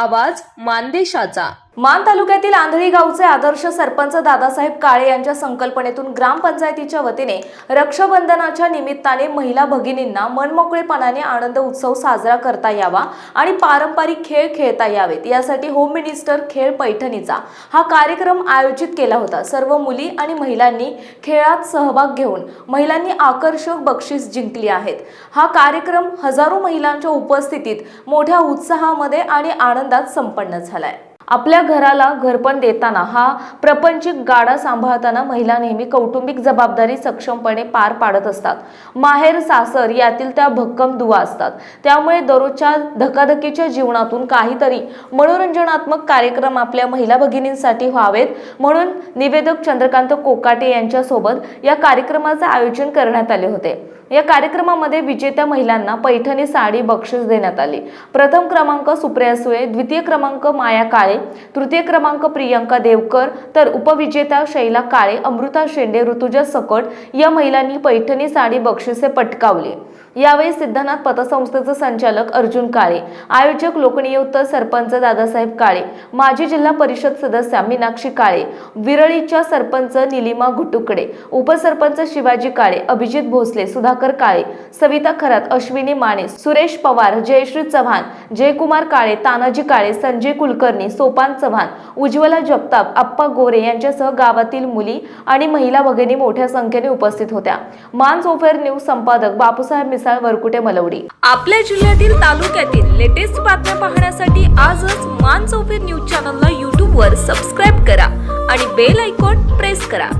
आवाज मानदेशाचा. मान तालुक्यातील आंधळी गावचे आदर्श सरपंच दादासाहेब काळे यांच्या संकल्पनेतून ग्रामपंचायतीच्या वतीने रक्षाबंधनाच्या निमित्ताने महिला भगिनींना मनमोकळेपणाने आनंद उत्सव साजरा करता यावा आणि पारंपरिक खेळ खेळता यावेत. यासाठी होम मिनिस्टर खेळ पैठणीचा हा कार्यक्रम आयोजित केला होता. सर्व मुली आणि महिलांनी खेळात सहभाग घेऊन महिलांनी आकर्षक बक्षीस जिंकली आहेत. हा कार्यक्रम हजारो महिलांच्या उपस्थितीत मोठ्या उत्साहामध्ये आणि आनंदात संपन्न झालाय. आपल्या घराला घरपण देताना हा प्रपंचिक गाडा सांभाळताना महिला नेहमी कौटुंबिक जबाबदारी सक्षमपणे पार पाडत असतात. माहेर सासर यातील त्या भक्कम दुवा असतात. त्यामुळे दररोजच्या धकाधकीच्या जीवनातून काहीतरी मनोरंजनात्मक कार्यक्रम आपल्या महिला भगिनींसाठी व्हावेत. म्हणून निवेदक चंद्रकांत कोकाटे यांच्यासोबत या कार्यक्रमाचे आयोजन करण्यात आले होते. या कार्यक्रमामध्ये विजेत्या महिलांना पैठणी साडी बक्षीस देण्यात आली. प्रथम क्रमांक सुप्रिया सुळे द्वितीय क्रमांक माया काळे तृतीय क्रमांक प्रियंका देवकर तर उपविजेत्या शैला काळे अमृता शेंडे ऋतुजा सकट या महिलांनी पैठणी साडी बक्षिसे पटकावली. यावेळी सिद्धनाथ पतसंस्थेचे संचालक अर्जुन काळे आयोजक लोकनियुक्त सरपंच दादासाहेब काळे माजी जिल्हा परिषद सदस्या मीनाक्षी काळे विरळीच्या सरपंच निलिमा घुटुकडे उपसरपंच शिवाजी काळे अभिजित भोसले सुधाकर काळे सविता खरात अश्विनी माने सुरेश पवार जयश्री चव्हाण जयकुमार काळे तानाजी काळे संजय कुलकर्णी सोपान चव्हाण उज्ज्वला जगताप आप्पा गोरे यांच्यासह गावातील मुली आणि महिला भगिनी मोठ्या संख्येने उपस्थित होत्या. मान सोफेर न्यूज संपादक बापूसाहेब मिसाळ वरकुटे मलवडी. आपल्या जिल्ह्यातील तालुक्यातील लेटेस्ट बातम्या पाहण्यासाठी आजच मान चौफेर न्यूज चॅनलला यूट्यूबवर सबस्क्राईब करा आणि बेल आयकॉन प्रेस करा.